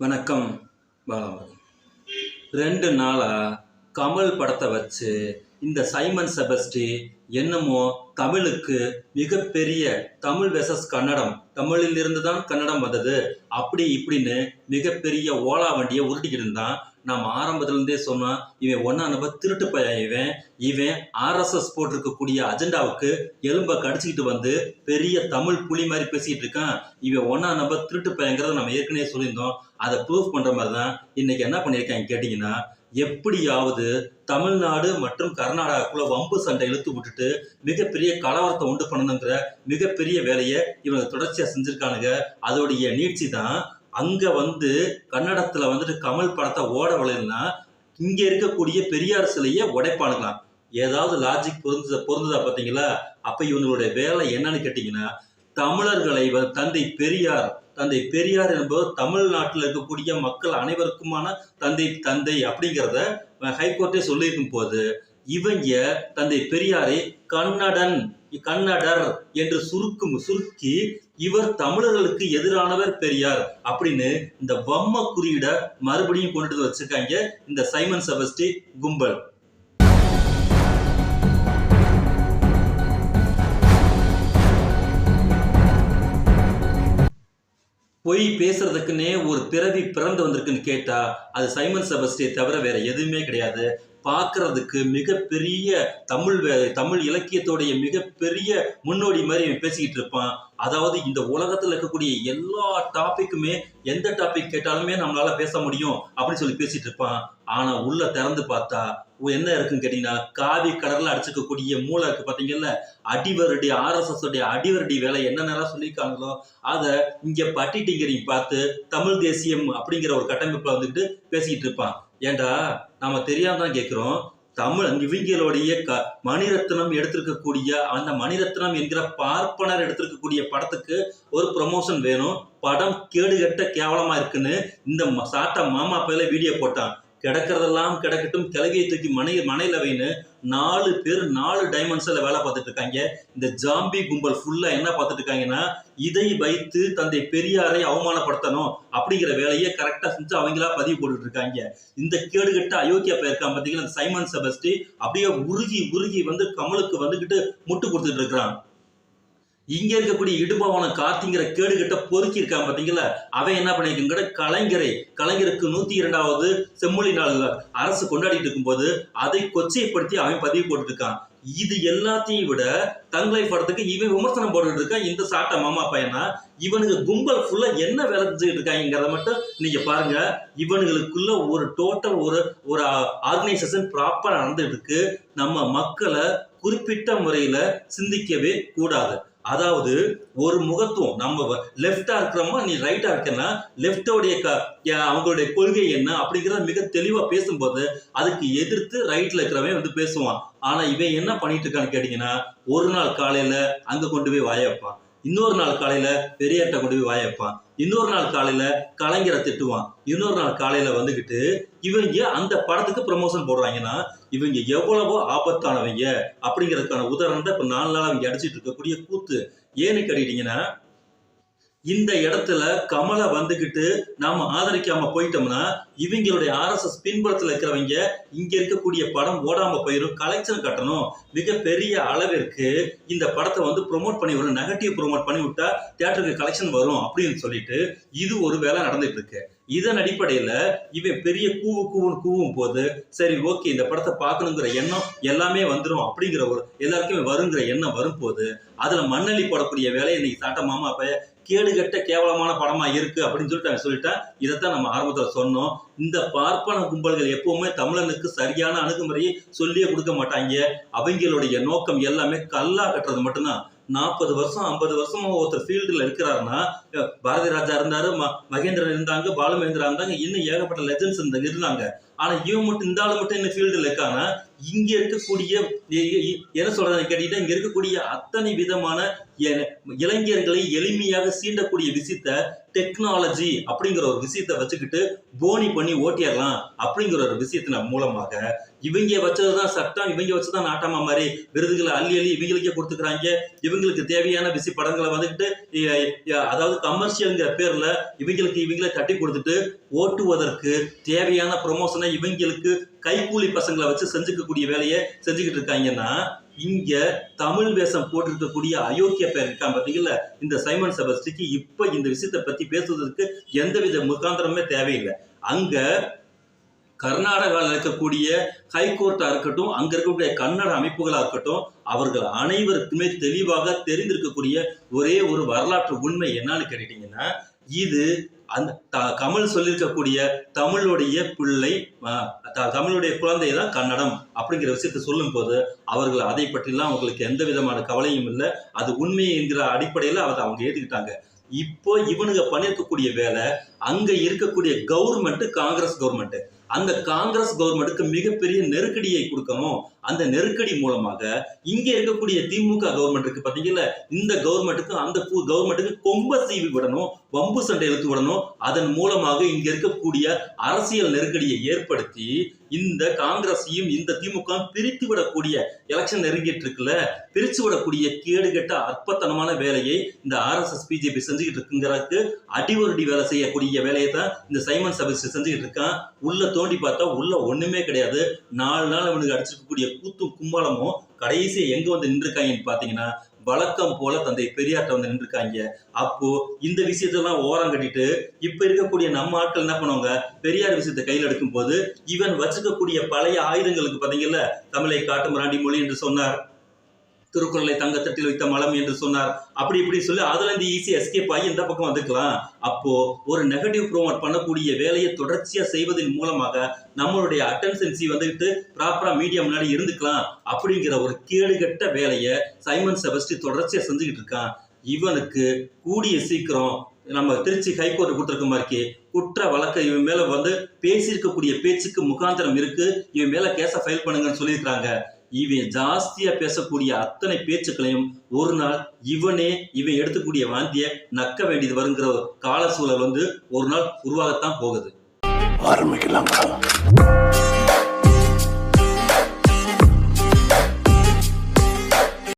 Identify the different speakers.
Speaker 1: வணக்கம் பாலாமதி ரெண்டு நாளாக கமல் படத்தை வச்சு இந்த சைமன் செபஸ்டி என்னமோ தமிழுக்கு மிகப்பெரிய தமிழ் வெசஸ் கன்னடம். தமிழிலிருந்து தான் கன்னடம் வந்தது. அப்படி இப்படின்னு மிகப்பெரிய ஓலா வண்டியை உருட்டிக்கிட்டு இருந்தான். நாம் ஆரம்பத்துலேருந்தே சொன்னான் இவன் ஒன்றா நம்ம திருட்டு பையன் இவன். இவன் ஆர்எஸ்எஸ் போட்டிருக்கக்கூடிய அஜெண்டாவுக்கு எலும்பை கடிச்சிக்கிட்டு வந்து பெரிய தமிழ் புலி மாதிரி பேசிக்கிட்டு இருக்கான். இவன் ஒன்றா நம்ம திருட்டு பையங்கிறத நம்ம ஏற்கனவே சொல்லியிருந்தோம். அதை ப்ரூஃப் பண்ணுற மாதிரி தான் இன்றைக்கி என்ன பண்ணியிருக்காங்க கேட்டிங்கன்னா எப்படியாவது தமிழ்நாடு மற்றும் கர்நாடகாக்குள்ள வம்பு சண்டை இழுத்து விட்டுட்டு மிகப்பெரிய கலவரத்தை உண்டு பண்ணணுங்கிற மிகப்பெரிய வேலையை இவங்க தொடர்ச்சியாக செஞ்சுருக்கானுங்க. அதோடைய நீட்சி தான் அங்கே வந்து கன்னடத்தில் வந்துட்டு கமல் படத்தை ஓட விளையலனா இங்கே இருக்கக்கூடிய பெரியார் சிலையை உடைப்பானுங்களாம். ஏதாவது லாஜிக் பொருந்தத பொருந்ததா பார்த்தீங்களா அப்போ இவங்களுடைய வேலை என்னன்னு கேட்டிங்கன்னா தமிழர்களை தந்தை பெரியார் தந்தை பெரியார் என்பவர் தமிழ்நாட்டில் இருக்கக்கூடிய மக்கள் அனைவருக்குமான தந்தை தந்தை அப்படிங்கிறத ஹைகோர்ட்டே சொல்லியிருக்கும் போது இவங்க தந்தை பெரியாரை கன்னடன் கன்னடர் என்று சுருக்கும் சுருக்கி இவர் தமிழர்களுக்கு எதிரானவர் பெரியார் அப்படின்னு இந்த வம்ம குறியீட மறுபடியும் கொண்டுட்டு வச்சிருக்காங்க இந்த சைமன் செபஸ்டி கும்பல். பொய் பேசுறதுக்குன்னே ஒரு பிறவி பிறந்து வந்திருக்குன்னு கேட்டா அது சைமன் செபஸ்டியை தவிர வேற எதுவுமே கிடையாது. பார்க்கறதுக்கு மிகப்பெரிய தமிழ் வே- தமிழ் இலக்கியத்தோடைய மிகப்பெரிய முன்னோடி மாதிரி இவன் பேசிக்கிட்டு இருப்பான். அதாவது இந்த உலகத்தில் இருக்கக்கூடிய எல்லா டாப்பிக்குமே எந்த டாபிக் கேட்டாலுமே நம்மளால பேச முடியும் அப்படின்னு சொல்லி பேசிட்டு இருப்பான். ஆனா உள்ள திறந்து பார்த்தா என்ன இருக்குன்னு கேட்டீங்கன்னா காவி கடல்ல அடிச்சுக்கக்கூடிய மூளை இருக்கு பாத்தீங்கல்ல? அடிவருடி ஆர்எஸ்எஸ் உடைய அடிவருடி வேலை என்னென்னலாம் சொல்லியிருக்காங்களோ அதை இங்க பட்டி பார்த்து தமிழ் தேசியம் அப்படிங்கிற ஒரு கட்டமைப்புல வந்துட்டு பேசிக்கிட்டு இருப்பான். ஏன்டா நாம தெரியாம தான் கேட்கிறோம் தமிழ் இவங்களுடைய க மணிரத்னம் எடுத்திருக்கக்கூடிய அந்த மணிரத்னம் என்கிற பார்ப்பனர் எடுத்திருக்கக்கூடிய படத்துக்கு ஒரு ப்ரொமோஷன் வேணும். படம் கேடுகட்ட கேவலமா இருக்குன்னு இந்த ம- சாட்டா மாமா பையில வீடியோ போட்டான். கிடக்கிறதெல்லாம் கிடக்கட்டும் கிளவியை தூக்கி மனை மனையில் வைன்னு நாலு பேர் நாலு டைமண்ட்ஸில் வேலை பார்த்துட்டு இருக்காங்க. இந்த ஜாம்பி கும்பல் ஃபுல்லாக என்ன பார்த்துட்டு இருக்காங்கன்னா இதை வைத்து தந்தை பெரியாரை அவமானப்படுத்தணும் அப்படிங்கிற வேலையை கரெக்டாக செஞ்சு அவங்களா பதிவு போட்டுட்டு இருக்காங்க. இந்த கேடுகட்ட அயோக்கியா இருக்கான் பார்த்தீங்கன்னா சைமன் செபஸ்டி அப்படியே உருகி உருகி வந்து கமலுக்கு வந்துகிட்டு முட்டு கொடுத்துட்டு இருக்கிறான். இங்க இருக்கக்கூடிய இடுபவன கார்த்திங்கிற கேடுகட்ட பொறுக்கி இருக்கான் பாத்தீங்களா அவன் என்ன பண்ணிருக்கிற கலைஞரை கலைஞருக்கு நூத்தி இரண்டாவது செம்மொழி நாள் அரசு கொண்டாடிட்டு இருக்கும்போது அதை கொச்சைப்படுத்தி அவன் பதிவு போட்டுருக்கான். இது எல்லாத்தையும் விட தங்களை படத்துக்கு இவன் விமர்சனம் போட்டுட்டு இருக்கான் இந்த சாட்டை மாமா பையனா. இவனுக்கு கும்பல் ஃபுல்லா என்ன வேலை செஞ்சுட்டு இருக்காங்கிறத மட்டும் நீங்க பாருங்க. இவனுங்களுக்குள்ள ஒரு டோட்டல் ஒரு ஒரு ஆர்கனைசேஷன் ப்ராப்பரா நடந்துட்டு இருக்கு. நம்ம மக்களை குறிப்பிட்ட முறையில சிந்திக்கவே கூடாது. அதாவது ஒரு முகத்துவம். நம்ம லெஃப்டா இருக்கிறோமா நீ ரைட்டா இருக்கனா லெஃப்டோடைய க அவங்களுடைய கொள்கை என்ன அப்படிங்கிறத மிக தெளிவா பேசும்போது அதுக்கு எதிர்த்து ரைட்ல இருக்கிறவன் வந்து பேசுவான். ஆனா இவன் என்ன பண்ணிட்டு இருக்கான்னு கேட்டீங்கன்னா ஒரு நாள் காலையில அங்க கொண்டு போய் வாய வைப்பான். இன்னொரு நாள் காலையில பெரியாட்ட கொண்டு போய் வாய வைப்பான். இன்னொரு நாள் காலையில கலைஞரை திட்டுவான். இன்னொரு நாள் காலையில வந்துகிட்டு இவங்க அந்த படத்துக்கு ப்ரமோஷன் போடுறாங்கன்னா இவங்க எவ்வளவோ ஆபத்தானவங்க அப்படிங்கிறதுக்கான உதாரணத்தை இப்போ இப்ப நாலு நாள் அவங்க அடிச்சிட்டு இருக்கக்கூடிய கூத்து. ஏன்னு கேட்டீங்கன்னா இந்த இடத்துல கமலை வந்துகிட்டு நாம ஆதரிக்காம போயிட்டோம்னா இவங்களுடைய ஆர்எஸ்எஸ் பின்புறத்தில் இருக்கிறவங்க இங்க இருக்கக்கூடிய படம் ஓடாம போயிடும் கலெக்ஷன் கட்டணும். மிகப்பெரிய அளவிற்கு இந்த படத்தை வந்து ப்ரோமோட் பண்ணி விடணும் நெகட்டிவ் ப்ரோமோட் பண்ணி விட்டா தியேட்டருக்கு கலெக்ஷன் வரும் அப்படின்னு சொல்லிட்டு இது ஒரு வேலை நடந்துட்டு இருக்கு இதன் அடிப்படையில இவன் பெரிய கூவு கூவுன்னு கூவும் போது சரி ஓகே இந்த படத்தை பார்க்கணுங்கிற எண்ணம் எல்லாமே வந்துடும் அப்படிங்கிற ஒரு எல்லாருக்குமே வருங்கிற எண்ணம் வரும்போது அதுல மண்ணலி போடக்கூடிய வேலையை இன்னைக்கு சாட்ட மாமா அப்ப கேடுகட்ட கேவலமான படமா இருக்கு அப்படின்னு சொல்லிட்டு சொல்லிட்டேன். இதைத்தான் நம்ம ஆரம்பத்துல சொன்னோம். இந்த பார்ப்பன கும்பல்கள் எப்பவுமே தமிழனுக்கு சரியான அணுகுமுறையை சொல்லியே கொடுக்க மாட்டாங்க. அவங்களுடைய நோக்கம் எல்லாமே கல்லா கட்டுறது மட்டும்தான். நாற்பது வருஷம் ஐம்பது வருஷம் ஒருத்தர் ஃபீல்டில் இருக்கிறாருன்னா பாரதி ராஜா இருந்தாரு ம- மகேந்திரன் இருந்தாங்க பாலுமகேந்திரா இருந்தாங்க இன்னும் ஏகப்பட்ட லெஜன்ஸ் இருந்தாங்க. ஆனா இவன் மட்டும் இந்த ஆள் மட்டும் என்ன ஃபீல்டுல இருக்கானா இங்க இருக்கக்கூடிய என்ன சொல்றதுன்னு கேட்டீங்கன்னா இங்க இருக்கக்கூடிய அத்தனை விதமான இளைஞர்களை எளிமையாக சீண்டக்கூடிய விஷயத்த டெக்னாலஜி அப்படிங்கிற ஒரு விஷயத்த வச்சுக்கிட்டு போனி பண்ணி ஓட்டிடலாம் அப்படிங்கிற ஒரு விஷயத்தின் மூலமாக இவங்க வச்சதுதான் சட்டம் இவங்க வச்சதுதான் நாட்டாமா மாதிரி விருதுகளை அள்ளி அள்ளி இவங்களுக்கே கொடுத்துக்கிறாங்க. இவங்களுக்கு தேவையான விசி படங்களை வந்துக்கிட்டு அதாவது கமர்ஷியல்ங்கிற பேர்ல இவங்களுக்கு இவங்களே தட்டி கொடுத்துட்டு ஓட்டுவதற்கு தேவையான ப்ரொமோஷனை இவங்களுக்கு கைக்கூலி பசங்களை வச்சு செஞ்சுக்கக்கூடிய வேலையை செஞ்சுக்கிட்டு இருக்காங்கன்னா இங்க தமிழ் வேஷம் போட்டிருக்கக்கூடிய அயோக்கிய பேர் இருக்கான் பார்த்தீங்களா இந்த சைமன் செபஸ்டிக்கு இப்போ இந்த விஷயத்தை பத்தி பேசுவதற்கு எந்தவித முகாந்திரமே தேவையில்லை. அங்க கர்நாடகாவில் இருக்கக்கூடிய ஹைகோர்ட்டாக இருக்கட்டும் அங்கே இருக்கக்கூடிய கன்னட அமைப்புகளாக இருக்கட்டும் அவர்கள் அனைவருக்குமே தெளிவாக தெரிந்திருக்கக்கூடிய ஒரே ஒரு வரலாற்று உண்மை என்னன்னு கேட்டீங்கன்னா இது அந்த த- கமல் சொல்லியிருக்கக்கூடிய தமிழுடைய பிள்ளை த- தமிழுடைய குழந்தை தான் கன்னடம் அப்படிங்கிற விஷயத்தை சொல்லும் போது அவர்கள் அதை பற்றிலாம் அவங்களுக்கு எந்த விதமான கவலையும் இல்லை. அது உண்மை என்கிற அடிப்படையில் அதை அவங்க ஏற்றுக்கிட்டாங்க இப்போ இவனுங்க பண்ணிருக்கக்கூடிய வேலை அங்க இருக்கக்கூடிய கவர்மெண்ட் காங்கிரஸ் கவர்மெண்ட் அந்த காங்கிரஸ் கவர்மெண்ட்டுக்கு மிகப்பெரிய நெருக்கடியை கொடுக்கணும். அந்த நெருக்கடி மூலமாக இங்க இருக்கக்கூடிய திமுக கவர்மெண்ட் இருக்கு பாத்தீங்கல்ல இந்த கவர்மெண்ட்டுக்கு அந்த கவர்மெண்ட்டுக்கு கொம்ப சீவி விடணும் வம்பு சண்டை இழுத்து விடணும். அதன் மூலமாக இங்க இருக்கக்கூடிய அரசியல் நெருக்கடியை ஏற்படுத்தி இந்த காங்கிரஸையும் இந்த திமுக பிரித்து விடக்கூடிய எலெக்ஷன் நெருங்கிட்டு இருக்குல்ல பிரிச்சு விடக்கூடிய கேடுகெட்ட அற்பத்தனமான வேலையை இந்த ஆர்எஸ்எஸ் பிஜேபி செஞ்சுக்கிட்டு இருக்குங்கிறதுக்கு அடிவருடி வேலை செய்யக்கூடிய வேலையை தான் இந்த சைமன் சபைஸ் செஞ்சுக்கிட்டு இருக்கான். உள்ள தோண்டி பார்த்தா உள்ள ஒண்ணுமே கிடையாது. நாலு நாள் அவனுக்கு அடிச்சிருக்கக்கூடிய கூத்தும் கும்பாலமும் கடைசியா எங்க வந்து நின்றுருக்காங்கன்னு பாத்தீங்கன்னா வழக்கம் போல தந்தை பெரியார்ட்ட வந்து நின்றுருக்காங்க. அப்போ இந்த விஷயத்தெல்லாம் ஓரம் கட்டிட்டு இப்ப இருக்கக்கூடிய நம்ம ஆட்கள் என்ன பண்ணுவாங்க? பெரியார் விஷயத்தை கையில் எடுக்கும் போது இவன் வச்சுக்கக்கூடிய பழைய ஆயுதங்களுக்கு பாத்தீங்கல்ல தமிழை காட்டும் மிராண்டி மொழி என்று சொன்னார். திருக்குறளை தங்கத்தட்டில் வைத்த மலம் என்று சொன்னார். அப்படி இப்படி சொல்லி அதுல இருந்து ஈஸியாக எஸ்கேப் ஆகி இந்த பக்கம் வந்துக்கலாம். அப்போ ஒரு நெகட்டிவ் ப்ரோமோட் பண்ணக்கூடிய வேலையை தொடர்ச்சியா செய்வதன் மூலமாக நம்மளுடைய அட்டென்சன்சி வந்துட்டு ப்ராப்பரா மீடியா முன்னாடி இருந்துக்கலாம். அப்படிங்கிற ஒரு கேடுகட்ட வேலையை சைமன் செபஸ்டி தொடர்ச்சியா செஞ்சுக்கிட்டு இருக்கான். இவனுக்கு கூடிய சீக்கிரம் நம்ம திருச்சி ஹைகோர்ட் கொடுத்துருக்க மாதிரி குற்ற வழக்கை இவன் மேல வந்து பேசியிருக்கக்கூடிய பேச்சுக்கு முகாந்திரம் இருக்கு. இவன் மேல கேஸை ஃபைல் பண்ணுங்கன்னு சொல்லியிருக்காங்க இவன் ஜாஸ்தியா பேசக்கூடிய அத்தனை பேச்சுக்களையும் ஒரு நாள் இவனே இவன் எடுத்துக்கூடிய வாந்திய நக்க வேண்டியது வருங்கிற கால சூழல் வந்து ஒரு நாள் உருவாகத்தான் போகுது.
Speaker 2: ஆரம்பிக்கலாம்.